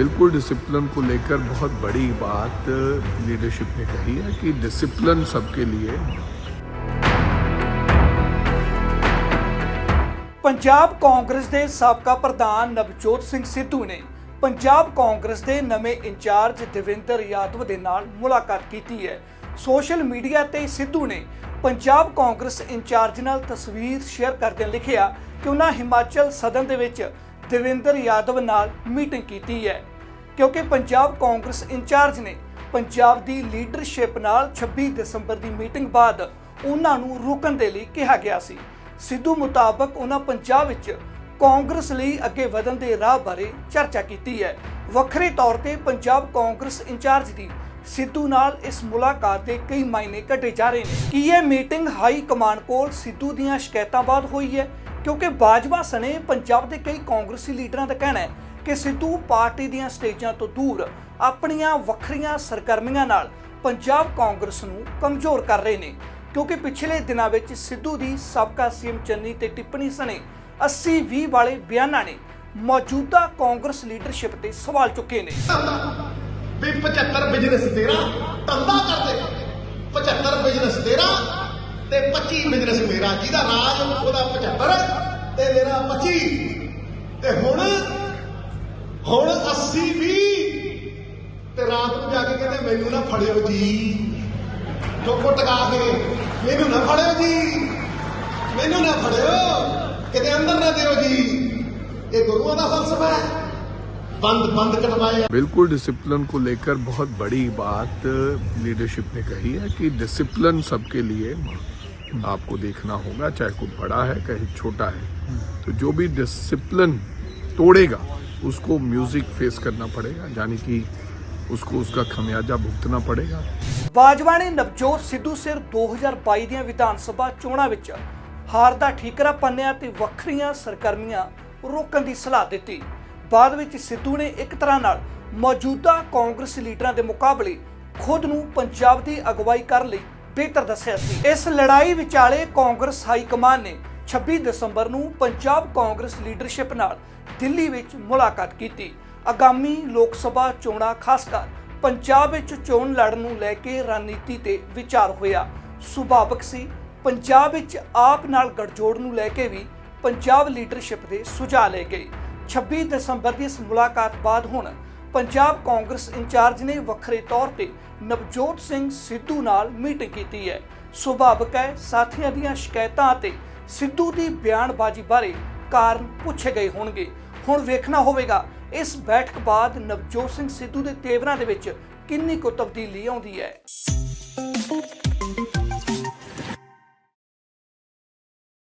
बिल्कुल डिसिप्लिन को लेकर बहुत बड़ी बात लीडरशिप ने कही है कि डिसिप्लिन सबके लिए ਪੰਜਾਬ ਕਾਂਗਰਸ ਦੇ ਸਾਬਕਾ ਪ੍ਰਧਾਨ ਨਵਜੋਤ ਸਿੰਘ ਸਿੱਧੂ ਨੇ ਪੰਜਾਬ ਕਾਂਗਰਸ ਦੇ ਨਵੇਂ ਇੰਚਾਰਜ ਦਵਿੰਦਰ ਯਾਦਵ ਦੇ ਨਾਲ ਮੁਲਾਕਾਤ ਕੀਤੀ ਹੈ ਸੋਸ਼ਲ ਮੀਡੀਆ ਤੇ ਸਿੱਧੂ ਨੇ ਪੰਜਾਬ ਕਾਂਗਰਸ ਇੰਚਾਰਜ ਨਾਲ ਤਸਵੀਰ ਸ਼ੇਅਰ ਕਰਦਿਆਂ ਲਿਖਿਆ ਕਿ ਉਹਨਾਂ ਹਿਮਾਚਲ ਸਦਨ ਦੇ ਵਿੱਚ ਦਵਿੰਦਰ ਯਾਦਵ ਨਾਲ ਮੀਟਿੰਗ ਕੀਤੀ ਹੈ ਕਿਉਂਕਿ ਪੰਜਾਬ ਕਾਂਗਰਸ ਇੰਚਾਰਜ ਨੇ ਪੰਜਾਬ ਦੀ ਲੀਡਰਸ਼ਿਪ ਨਾਲ 26 ਦਸੰਬਰ ਦੀ ਮੀਟਿੰਗ ਬਾਅਦ ਉਹਨਾਂ ਨੂੰ ਰੁਕਣ ਦੇ ਲਈ ਕਿਹਾ ਗਿਆ ਸੀ। ਸਿੱਧੂ ਮੁਤਾਬਕ ਉਹਨਾਂ ਪੰਜਾਬ ਵਿੱਚ ਕਾਂਗਰਸ ਲਈ ਅੱਗੇ ਵਧਣ ਦੇ ਰਾਹ ਬਾਰੇ ਚਰਚਾ ਕੀਤੀ ਹੈ। ਵੱਖਰੇ ਤੌਰ ਤੇ ਪੰਜਾਬ ਕਾਂਗਰਸ ਇੰਚਾਰਜ ਦੀ ਸਿੱਧੂ ਨਾਲ ਇਸ ਮੁਲਾਕਾਤ ਦੇ ਕਈ ਮਾਇਨੇ ਕੱਢੇ ਜਾ ਰਹੇ ਨੇ। ਕੀ ਇਹ ਮੀਟਿੰਗ ਹਾਈ ਕਮਾਂਡ ਕੋਲ ਸਿੱਧੂ ਦੀਆਂ ਸ਼ਿਕਾਇਤਾਂ ਬਾਅਦ ਹੋਈ ਹੈ? ਕਿਉਂਕਿ ਬਾਜਵਾ ਸਣੇ ਪੰਜਾਬ ਦੇ ਕਈ ਕਾਂਗਰਸੀ ਲੀਡਰਾਂ ਦਾ ਕਹਿਣਾ ਹੈ ਕਿ ਸਿੱਧੂ ਪਾਰਟੀ ਦੀਆਂ ਸਟੇਜਾਂ ਤੋਂ ਦੂਰ ਆਪਣੀਆਂ ਵੱਖਰੀਆਂ ਸਰਗਰਮੀਆਂ ਨਾਲ ਪੰਜਾਬ ਕਾਂਗਰਸ ਨੂੰ ਕਮਜ਼ੋਰ ਕਰ ਰਹੇ ਨੇ। ਕਿਉਂਕਿ ਪਿਛਲੇ ਦਿਨਾਂ ਵਿੱਚ ਸਿੱਧੂ ਦੀ ਸਾਬਕਾ ਸੀਐਮ ਚੰਨੀ ਤੇ ਟਿੱਪਣੀ ਸਣੇ 80 20 ਵਾਲੇ ਬਿਆਨਾਂ ਨੇ ਮੌਜੂਦਾ ਕਾਂਗਰਸ ਲੀਡਰਸ਼ਿਪ ਤੇ ਸਵਾਲ ਚੁੱਕੇ ਨੇ। ਵੀ 75 ਬਿਜ਼ਨਸ ਤੇਰਾ, ਧੰਦਾ ਕਰਦੇ 75 ਬਿਜ਼ਨਸ ਤੇਰਾ ਤੇ 25 ਬਿਜ਼ਨਸ ਮੇਰਾ। ਜਿਹਦਾ ਰਾਜ ਉਹਦਾ 75 ਤੇ ਮੇਰਾ 25 ਤੇ ਹੁਣ ਹੁਣ 80 20 ਤੇ ਰਾਤ ਨੂੰ ਜਾ ਕੇ ਕਹਿੰਦੇ ਮੈਨੂੰ ਨਾ ਫੜਿਓ ਜੀ ਚੁੱਪ ਟਕਾ ਕੇ ਮੈਨੂੰ ਨਾ ਫੜਿਓ ਜੀ ਮੈਨੂੰ ਨਾ ਫੜਿਓ ਕਿਤੇ ਅੰਦਰ ਨਾ ਦਿਓ ਜੀ ਇਹ ਗੁਰੂਆਂ ਦਾ ਫਲਸਫਾ ਹੈ ਬੰਦ ਬੰਦ ਕਟਵਾਏ बिल्कुल डिसिप्लिन को लेकर बहुत बड़ी बात लीडरशिप ने कही है कि डिसिप्लिन सबके लिए आपको देखना होगा चाहे कोई बड़ा है चाहे छोटा है तो जो भी डिसिप्लिन तोड़ेगा उसको म्यूजिक फेस करना पड़ेगा यानी कि उसको उसका खमियाजा भुगतना पड़ेगा ਬਾਜਵਾ ਨੇ ਨਵਜੋਤ ਸਿੱਧੂ ਸਿਰ 2022 ਦੀਆਂ ਵਿਧਾਨ ਸਭਾ ਚੋਣਾਂ ਵਿੱਚ ਹਾਰ ਦਾ ਠੀਕਰਾ ਪੰਨਿਆ ਤੇ ਵੱਖਰੀਆਂ ਸਰਗਰਮੀਆਂ ਰੋਕਣ ਦੀ ਸਲਾਹ ਦਿੱਤੀ ਬਾਅਦ ਵਿੱਚ ਸਿੱਧੂ ਨੇ ਇੱਕ ਤਰ੍ਹਾਂ ਨਾਲ ਮੌਜੂਦਾ ਕਾਂਗਰਸ ਲੀਡਰਾਂ ਦੇ ਮੁਕਾਬਲੇ ਖੁਦ ਨੂੰ ਪੰਜਾਬ ਦੀ ਅਗਵਾਈ ਕਰਨ ਲਈ ਬਿਹਤਰ ਦੱਸਿਆ ਸੀ ਇਸ ਲੜਾਈ ਵਿਚਾਲੇ ਕਾਂਗਰਸ ਹਾਈ ਕਮਾਨ ਨੇ 26 ਦਸੰਬਰ ਨੂੰ ਪੰਜਾਬ ਕਾਂਗਰਸ ਲੀਡਰਸ਼ਿਪ ਨਾਲ ਦਿੱਲੀ ਵਿੱਚ ਮੁਲਾਕਾਤ ਕੀਤੀ। ਆਗਾਮੀ ਲੋਕ ਸਭਾ ਚੋਣਾਂ ਖਾਸ ਕਰ ਪੰਜਾਬ ਵਿੱਚ ਚੋਣ ਲੜਨ ਨੂੰ ਲੈ ਕੇ ਰਣਨੀਤੀ ਤੇ ਵਿਚਾਰ ਹੋਇਆ। ਸੁਭਾਵਕ ਸੀ। ਪੰਜਾਬ ਵਿੱਚ ਆਪ ਨਾਲ ਗੜਜੋੜ ਨੂੰ ਲੈ ਕੇ ਵੀ ਪੰਜਾਬ ਲੀਡਰਸ਼ਿਪ ਦੇ ਸੁਝਾਅ ਲਏ ਗਏ। 26 ਦਸੰਬਰ ਦੀ ਇਸ ਮੁਲਾਕਾਤ ਬਾਅਦ ਹੁਣ ਪੰਜਾਬ ਕਾਂਗਰਸ ਇੰਚਾਰਜ ਨੇ ਵੱਖਰੇ ਤੌਰ ਤੇ ਨਵਜੋਤ ਸਿੰਘ ਸਿੱਧੂ ਨਾਲ ਮੀਟਿੰਗ ਕੀਤੀ ਹੈ। ਸੁਭਾਵਕ ਹੈ, ਸਾਥੀਆਂ ਦੀਆਂ ਸ਼ਿਕਾਇਤਾਂ ਅਤੇ ਸਿੱਧੂ ਦੀ ਬਿਆਨਬਾਜ਼ੀ ਬਾਰੇ ਕਾਰਨ ਪੁੱਛੇ ਗਏ ਹੋਣਗੇ। ਹੁਣ ਵੇਖਣਾ ਹੋਵੇਗਾ, ਇਸ ਬੈਠਕ ਬਾਅਦ ਨਵਜੋਤ ਸਿੰਘ ਸਿੱਧੂ ਦੇ ਤੇਵਰਾਂ ਦੇ ਵਿੱਚ ਕਿੰਨੀ ਕੁ ਤਬਦੀਲੀ ਆਉਂਦੀ ਹੈ।